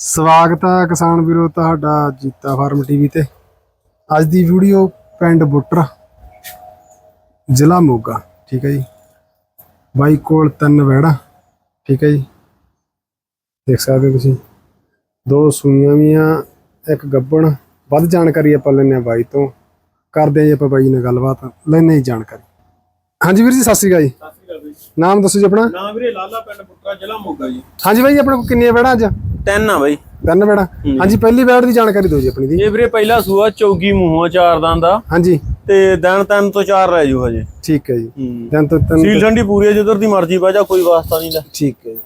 ਸਵਾਗਤ ਹੈ ਕਿਸਾਨ ਵੀਰੋ ਤੁਹਾਡਾ ਜੀਤਾ ਫਾਰਮ ਟੀਵੀ ਤੇ। ਅੱਜ ਦੀ ਵੀਡੀਓ ਪਿੰਡ ਬੁੱਟਰ ਜ਼ਿਲ੍ਹਾ ਮੋਗਾ ਠੀਕ ਹੈ ਜੀ। ਬਾਈ ਕੋਲ ਤਿੰਨ ਵੈੜਾ ਠੀਕ ਹੈ ਜੀ। ਦੇਖ ਸਕਦੇ ਹੋ ਤੁਸੀਂ ਦੋ ਸੂਈਆਂ ਵੀ ਆ ਇੱਕ ਗੱਬਣ। ਵੱਧ ਜਾਣਕਾਰੀ ਆਪਾਂ ਲੈਣੇ ਆ ਬਾਈ ਤੋਂ। ਕਰਦੇ ਆ ਜੀ ਆਪਾਂ ਬਾਈ ਨਾਲ ਗੱਲਬਾਤ ਲੈਣੇ ਜਾਣਕਾਰੀ। ਹਾਂਜੀ ਵੀਰ ਜੀ ਸਤਿ ਸ਼੍ਰੀ ਅਕਾਲ ਜੀ। ਸਤਿ ਸ਼੍ਰੀ ਅਕਾਲ ਬਈ ਨਾਮ ਦੱਸੋ ਜੀ ਆਪਣਾ। ਨਾਮ ਵੀਰੇ ਲਾਲਾ ਪਿੰਡ ਬੁੱਟਰਾ ਜ਼ਿਲ੍ਹਾ ਮੋਗਾ ਜੀ। ਹਾਂਜੀ ਬਾਈ ਆਪਣੇ ਕੋਲ ਕਿੰਨੀਆਂ ਵੈੜਾਂ ਅੱਜ? ਤਿੰਨ ਆ ਬਈ। ਤਿੰਨ ਵੈੜਾਂ ਹਾਂਜੀ ਪਹਿਲੀ ਵੈੜ ਦੀ ਜਾਣਕਾਰੀ ਦਿਓ ਜੀ ਆਪਣੀ ਦੀ। ਇਹ ਵੀਰੇ ਪਹਿਲਾ ਸੂਆ ਚੌਗੀ ਮੂੰਹੋਂ ਚਾਰ ਦੰਦ ਦਾ ਹਾਂਜੀ। ਤੇ ਦਿਨ ਤਿੰਨ ਤੋਂ ਚਾਰ ਰਹਿ ਜੂ ਹਜੇ। ਠੀਕ ਹੈ ਜੀ। ਤਿੰਨ ਤੋਂ ਤਿੰਨ ਸੀਲ ਠੰਡੀ ਪੂਰੀ ਹੈ ਜਿੱਧਰ ਦੀ ਮਰਜ਼ੀ ਬਹਿ ਜਾ ਕੋਈ ਵਾਸਤਾ ਨਹੀਂ ਲੈ। ਠੀਕ ਹੈ ਜੀ।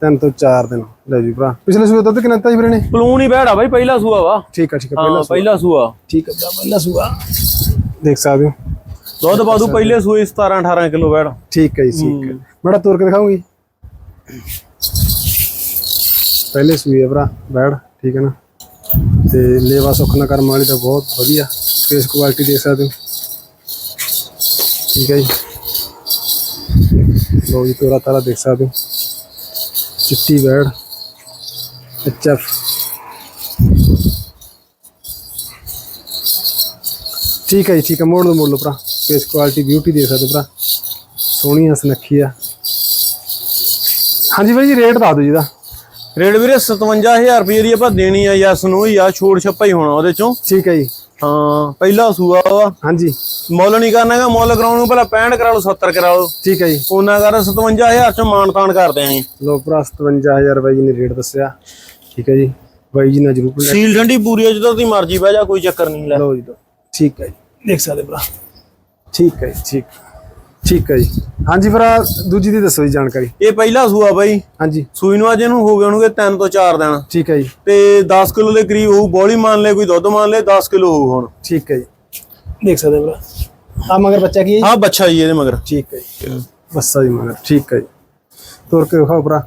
ਤਿੰਨ ਤੋਂ ਚਾਰ ਦਿਨ ਲੈ ਜੀ ਭਰਾ। ਪਿਛਲੇ ਸੂਏ ਦੁੱਧ ਕਿੰਨਾ ਦਿੱਤਾ ਜੀ ਵੀਰੇ ਨੇ? ਪਲੂਨ ਹੀ ਬਹਿੜਾ ਬਈ ਪਹਿਲਾ ਸੂਆ ਵਾ। ਠੀਕ ਹੈ ਠੀਕ ਹੈ ਹਾਂ ਪਹਿਲਾ ਸੂਆ। ਠੀਕ ਹੈ ਪਹਿਲਾ ਸੂਆ। ਦੇਖ ਸਕਦੇ ਹੋ। ਦੁੱਧ ਬਾਦੂ ਪਹਿਲੇ ਸੂਏ 17 18 ਕਿਲੋ ਬਹਿੜਾ ਠੀਕ ਹੈ ਜੀ ਠੀਕ ਹੈ। ਬੜਾ ਤੋਰ ਕੇ ਦਿਖਾਉਂਗੀ। ਪਹਿਲੇ ਸੂਏ ਭਰਾ ਬੈੜ ਠੀਕ ਹੈ ਨਾ? ਤੇ ਲੇਵਾ ਸੁੱਖ ਨਾ ਕਰਮ ਵਾਲੀ ਤਾਂ ਬਹੁਤ ਵਧੀਆ। ਫੇਸ ਕੁਆਲਿਟੀ ਦੇਖ ਸਕਦੇ ਹੋ। ਠੀਕ ਹੈ ਜੀ। ਲੋ ਜੀ, ਤੋਰਾ ਤਾਰਾ ਦੇਖ ਸਕਦੇ ਹੋ। ਚਿੱਟੀ ਬੈੜ ਐਚਐਫ ਠੀਕ ਹੈ ਜੀ, ਠੀਕ ਹੈ। ਮੋੜ ਲਓ ਮੋੜ ਲਓ ਭਰਾ। ਫੇਸ ਕੁਆਲਿਟੀ ਬਿਊਟੀ ਦੇਖ ਸਕਦੇ ਹੋ ਭਰਾ। ਸੋਹਣੀ ਆ, ਸੁਨੱਖੀ ਆ। ਹਾਂਜੀ ਬਾਈ ਜੀ ਰੇਟ ਦੱਸ ਦਿਓ ਜੀ ਦਾ ਰੇਟ ਵੀਰੇ 57000 ਰੁਪਏ ਦੀ ਆਪਾਂ ਦੇਣੀ ਆ ਯਸ ਨੂੰ ਹੀ ਆ ਛੋੜ ਛੱਪਾ ਹੀ ਹੋਣਾ ਉਹਦੇ ਚੋਂ। ਠੀਕ ਹੈ ਜੀ। ਹਾਂ ਪਹਿਲਾ ਸੂਆ ਵਾ। ਹਾਂਜੀ। ਮੁੱਲ ਨਹੀਂ ਕਰਨਾਗਾ ਮੁੱਲ ਕਰਾਉਣ ਨੂੰ ਪਹਿਲਾਂ 65 ਕਰਾ ਲਓ 70 ਕਰਾ ਲਓ। ਠੀਕ ਹੈ ਜੀ। ਉਹਨਾਂ ਕਰ 57000 ਚੋਂ ਮਾਨ ਤਾਨ ਕਰਦੇ ਆਂ ਲੋ ਭਰਾ 57000 ਬਾਈ ਜੀ ਨੇ ਰੇਟ ਦੱਸਿਆ। ਠੀਕ ਹੈ ਜੀ। ਬਾਈ ਜੀ ਨਾਲ ਜਰੂਰ ਸੀਲ ਠੰਡੀ ਪੂਰੀ ਹੈ ਜਦੋਂ ਦੀ ਮਰਜ਼ੀ ਬਹਿ ਜਾ ਕੋਈ ਚੱਕਰ ਨਹੀਂ ਲੈ। ਲਓ ਜੀ। ਠੀਕ ਹੈ ਜੀ। ਦੇਖ ਸਕਦੇ ਭਰਾ। ਠੀਕ ਹੈ ਜੀ ਠੀਕ। ਠੀਕ ਹੈ ਜੀ। ਹਾਂਜੀ ਭਰਾ ਦੂਜੀ ਦੀ ਦੱਸੋ ਜੀ ਜਾਣਕਾਰੀ। ਇਹ ਪਹਿਲਾ ਸੂਆ ਬਾਈ। ਹਾਂਜੀ। ਸੂਈ ਨੂੰ ਅੱਜ ਇਹਨੂੰ ਹੋ ਗਏ ਹੋਣਗੇ 3 ਤੋਂ 4 ਦਿਨ। ਠੀਕ ਹੈ ਜੀ। ਤੇ 10 ਕਿਲੋ ਦੇ ਕਰੀਬ ਹੋਊ ਬੋਲੀ ਮੰਨ ਲੈ ਕੋਈ ਦੁੱਧ ਮੰਨ ਲੈ 10 ਕਿਲੋ ਹੋਊ ਹੁਣ। ਠੀਕ ਹੈ ਜੀ। ਦੇਖ ਸਕਦੇ ਭਰਾ। ਆ ਮਗਰ ਬੱਚਾ ਕੀ ਹੈ ਜੀ? ਹਾਂ ਬੱਚਾ ਜੀ ਇਹਦੇ ਮਗਰ। ਠੀਕ ਹੈ ਜੀ। ਬੱਸਾ ਜੀ ਮਗਰ। ਠੀਕ ਹੈ ਜੀ। ਤੁਰ ਕੇ ਵਿਖਾਓ ਭਰਾ।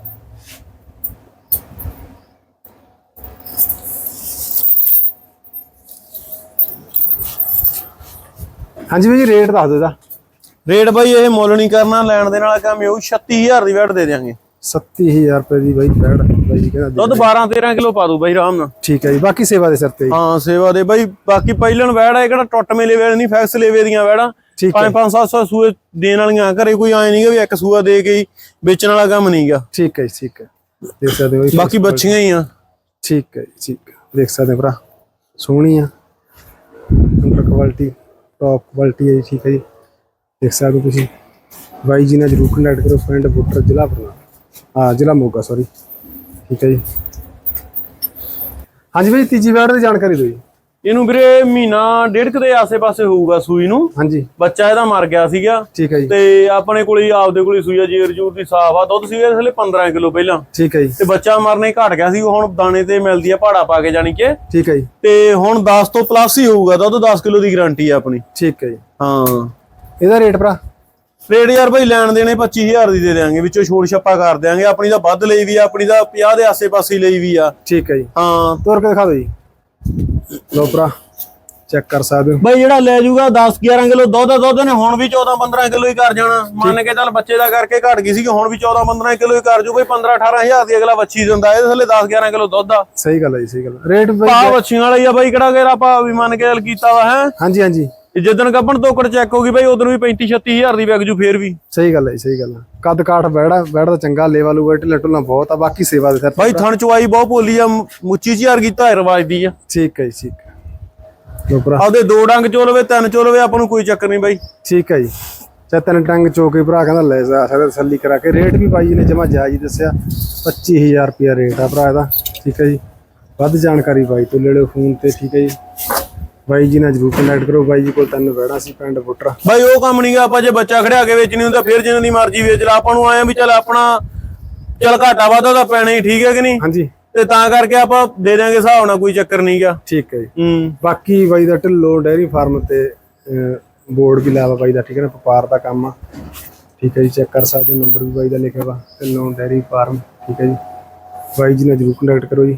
ਹਾਂਜੀ ਬਾਈ ਜੀ ਰੇਟ ਦੱਸ ਦਿਓ ਇਹਦਾ। ਰੇਟ ਬਾਈ ਇਹ ਮੁੱਲ ਨਹੀਂ ਕਰਨਾ ਲੈਣ ਦੇ ਨਾਲ ਕੰਮ ਇਹ 36000 ਦੀ ਵੈਟ ਦੇ ਦਿਆਂਗੇ। 37000 ਰੁਪਏ ਦੀ ਬਾਈ ਬੈੜ ਬਾਈ ਜੀ ਕਹਿੰਦਾ ਦੁੱਧ 12 13 ਕਿਲੋ ਪਾ ਦੂ ਬਾਈ ਆਰਾਮ ਨਾਲ। ਠੀਕ ਹੈ ਜੀ ਬਾਕੀ ਸੇਵਾ ਦੇ ਸਿਰ ਤੇ। ਹਾਂ ਸੇਵਾ ਦੇ ਬਾਈ ਬਾਕੀ ਪਹਿਲਣ ਵੈੜ ਹੈ ਕਿਹੜਾ ਟੁੱਟ ਮੇਲੇ ਵੇਲੇ ਨਹੀਂ ਫੈਕਸ ਲੇਵੇ ਦੀਆਂ ਵੈੜਾਂ। ਠੀਕ ਹੈ। 5 5 7 7 ਸੂਏ ਦੇਣ ਵਾਲੀਆਂ ਘਰੇ ਕੋਈ ਆਏ ਨਹੀਂਗਾ ਵੀ ਇੱਕ ਸੂਆ ਦੇ ਕੇ ਹੀ ਵੇਚਣ ਵਾਲਾ ਕੰਮ ਨਹੀਂਗਾ ਠੀਕ ਹੈ ਜੀ ਠੀਕ ਹੈ। ਦੇਖ ਸਕਦੇ ਹੋ ਬਾਕੀ ਬੱਚੀਆਂ ਹੀ ਆ। ਠੀਕ ਹੈ ਜੀ ਠੀਕ ਦੇਖ ਸਕਦੇ ਹੋ ਭਰਾ ਸੋਹਣੀ ਆ। ਅੰਡਰ ਕੁਆਲਿਟੀ ਟੌਪ ਕੁਆਲਿਟੀ ਹੈ ਜੀ ਠੀਕ ਹੈ ਜੀ। ਦੇਖ ਸਕਦੇ ਹੋ ਤੁਸੀਂ। ਬਾਈ ਜੀ ਨਾਲ ਜਰੂਰ ਕੰਟੈਕਟ ਕਰੋ ਪਿੰਡ ਬੁੱਟਰ ਜ਼ਿਲ੍ਹਾ ਬਰਨਾਲਾ ਹਾਂ ਜ਼ਿਲ੍ਹਾ ਮੋਗਾ ਸੌਰੀ ਠੀਕ ਹੈ ਜੀ। ਹਾਂਜੀ ਬਾਈ ਤੀਜੀ ਵਾਰ ਦੀ ਜਾਣਕਾਰੀ ਦਿਓ ਜੀ। ਇਹਨੂੰ ਵੀਰੇ ਮਹੀਨਾ ਡੇਢ ਕੁ ਦੇ ਆਸੇ-ਪਾਸੇ ਹੋਊਗਾ ਸੂਈ ਨੂੰ। ਹਾਂਜੀ। ਬੱਚਾ ਇਹਦਾ ਮਰ ਗਿਆ ਸੀਗਾ। ਠੀਕ ਹੈ ਜੀ। ਤੇ ਆਪਣੇ ਕੋਲ ਹੀ ਆਪਦੇ ਕੋਲ ਹੀ ਸੂਈ ਆ ਜੀਰ ਜੂਰ ਦੀ ਸਾਫ਼ ਆ। ਦੁੱਧ ਸੀਗਾ ਥਲੇ 15 ਕਿਲੋ ਪਹਿਲਾਂ। ਠੀਕ ਹੈ ਜੀ। ਤੇ ਬੱਚਾ ਮਰਨੇ ਘਟ ਗਿਆ ਸੀ ਹੁਣ ਦਾਣੇ ਤੇ ਮਿਲਦੀ ਆ ਪਹਾੜਾ ਪਾ ਕੇ ਜਾਣੀ ਕਿ। ਠੀਕ ਹੈ ਜੀ। ਤੇ ਹੁਣ 10 ਤੋਂ ਪਲੱਸ ਹੀ ਹੋਊਗਾ ਦੁੱਧ 10 ਕਿਲੋ ਦੀ ਗਾਰੰਟੀ ਆ ਆਪਣੀ। ਠੀਕ ਹੈ ਜੀ। ਹਾਂ। ਇਹਦਾ ਰੇਟ ਭਰਾ? ਰੇਟ ਯਾਰ ਭਾਈ ਲੈਣ ਦੇਣੇ 25000 ਦੀ ਦੇ ਦੇਾਂਗੇ ਵਿੱਚੋਂ ਛੋੜ ਛੱਪਾ ਕਰ ਦੇਾਂਗੇ ਆਪਣੀ ਦਾ ਵੱਧ ਲਈ ਵੀ ਆ ਆਪਣੀ ਦਾ 50 ਦੇ ਆਸੇ-ਪਾਸੇ ਲਈ ਵੀ ਆ। ਠੀਕ ਹੈ ਜੀ। ਹਾਂ। ਤੋਰ ਕੇ ਦਿਖਾ ਦਿਓ ਜੀ। ਲਓ ਭਰਾ ਚੈੱਕ ਕਰ ਸਕਦੇ ਹੋ। ਬਈ ਜਿਹੜਾ ਲੈ ਜਾਊਗਾ 10 11 ਕਿਲੋ ਦੁੱਧ ਆ, ਦੁੱਧ ਨੇ ਹੁਣ ਵੀ 14 15 ਕਿਲੋ ਹੀ ਕਰ ਜਾਣਾ। ਮੰਨ ਕੇ ਚੱਲ ਬੱਚੇ ਦਾ ਕਰਕੇ ਘਟ ਗਈ ਸੀ ਹੁਣ ਵੀ 14 15 ਕਿਲੋ ਹੀ ਕਰ ਜੂ। ਬਈ 15 18000 ਦੀ ਅਗਲਾ ਬੱਚੀ ਦਿੰਦਾ ਇਹਦੇ ਥੱਲੇ 10 11 ਕਿਲੋ ਦੁੱਧ ਆ। ਸਹੀ ਗੱਲ ਹੈ ਜੀ ਸਹੀ ਗੱਲ। ਰੇਟ ਬਾਈ ਪਾ ਬੱਚੀਆਂ ਵਾਲਾ ਹੀ ਆ ਬਈ ਕਿਹੜਾ ਕਿਹੜਾ ਆਪਾਂ ਵੀ ਮੰਨ ਕੇ ਚੱਲ ਕੀਤਾ ਵਾ ਹੈ? ਹਾਂਜੀ ਹਾਂਜੀ। ਜਿੱਦਣ ਗੱਬਣ ਤੋਕੜ ਚੈੱਕ ਹੋ ਗਈ ਬਈ ਉਦੋਂ ਵੀ 35 36000 ਦੀ ਵਿਕ ਜੂ ਫੇਰ ਵੀ। ਸਹੀ ਗੱਲ ਹੈ ਜੀ, ਸਹੀ ਗੱਲ ਹੈ। ਕੱਦ ਕਾਠ ਬੈੜਾ ਬੈੜਾ ਚੰਗਾ ਲੇਵਾ ਲੂਗਾ ਢਿੱਲਾ ਢੁੱਲਾ ਬਹੁਤ ਆ ਬਾਕੀ ਸੇਵਾ ਦੇ ਸਿਰ ਤੇ ਬਾਈ ਥਣ ਚਵਾਈ ਬਹੁਤ ਭੋਲੀ ਆ ਮੁੱਚੀ ਝਾਰ ਕੀਤਾ ਹੈ ਰਵਾਜ ਦੀ ਆ। ਠੀਕ ਹੈ ਜੀ ਠੀਕ ਆਪਦੇ ਦੋ ਡੰਗ ਚੋ ਲਵੇ ਤਿੰਨ ਚੋ ਲਵੇ ਆਪਾਂ ਨੂੰ ਕੋਈ ਚੱਕਰ ਨਹੀਂ ਬਾਈ। ਠੀਕ ਹੈ ਜੀ। ਚਾ ਤਿੰਨ ਟੰਗ ਚੋਕੇ ਭਰਾ ਕਹਿੰਦਾ ਲੈ ਜਾ ਸਾਰੇ ਤਸੱਲੀ ਕਰਾ ਕੇ। ਰੇਟ ਵੀ ਬਾਈ ਜੀ ਨੇ ਜਮਾ ਜਾਇਜ਼ ਦੱਸਿਆ। 25000 ਰੁਪਿਆ ਰੇਟ ਆ ਭਰਾ ਇਹਦਾ। ਠੀਕ ਹੈ ਜੀ। ਵੱਧ ਜਾਣਕਾਰੀ ਬਾਈ ਤੋਂ ਲੈ ਲਿਓ ਫੋਨ ਤੇ ਠੀਕ ਹੈ ਜੀ। ਬਾਈ ਜੀ ਨਾਲ ਜਰੂਰ ਕੰਟੈਕਟ ਕਰੋ। ਬਾਈ ਜੀ ਕੋਲ ਤਿੰਨ ਬੈੜਾ ਸੀ ਪਿੰਡ ਬੁੱਟਰਾ। ਬਾਈ ਉਹ ਕੰਮ ਨਹੀਂਗਾ ਆਪਾਂ ਜੇ ਬੱਚਾ ਖੜਿਆ ਕੇ ਵੇਚਣੀ ਹੁੰਦਾ ਫਿਰ ਜਿੰਨਾਂ ਦੀ ਮਰਜ਼ੀ ਵੇਚ ਲਾ। ਆਪਾਂ ਨੂੰ ਆਇਆ ਵੀ ਚੱਲ ਆਪਣਾ ਚੱਲ ਘਾਟਾ ਵਾਧਾ ਤਾਂ ਪੈਣਾ ਹੀ ਠੀਕ ਹੈ ਕਿ ਨਹੀਂ? ਹਾਂਜੀ। ਤੇ ਤਾਂ ਕਰਕੇ ਆਪਾਂ ਦੇ ਦਿਆਂਗੇ ਹਿਸਾਬ ਨਾਲ ਕੋਈ ਚੱਕਰ ਨਹੀਂਗਾ। ਠੀਕ ਹੈ ਜੀ। ਹੂੰ। ਬਾਕੀ ਬਾਈ ਦਾ ਢਿੱਲੋ ਡੈਰੀ ਫਾਰਮ ਤੇ ਬੋਰਡ ਵੀ ਲਾਵਾ ਬਾਈ ਦਾ ਠੀਕ ਹੈ ਨਾ? ਵਪਾਰ ਦਾ ਕੰਮ ਆ। ਠੀਕ ਹੈ ਜੀ ਚੈੱਕ ਕਰ ਸਕਦੇ ਹੋ ਨੰਬਰ ਵੀ ਬਾਈ ਦਾ ਲਿਖਿਆ ਵਾ। ਢਿੱਲੋਂ ਡੈਰੀ ਫਾਰਮ ਠੀਕ ਹੈ ਜੀ। ਬਾਈ ਜੀ ਨਾਲ ਜਰੂਰ ਕੰਟੈਕਟ ਕਰੋ ਜੀ।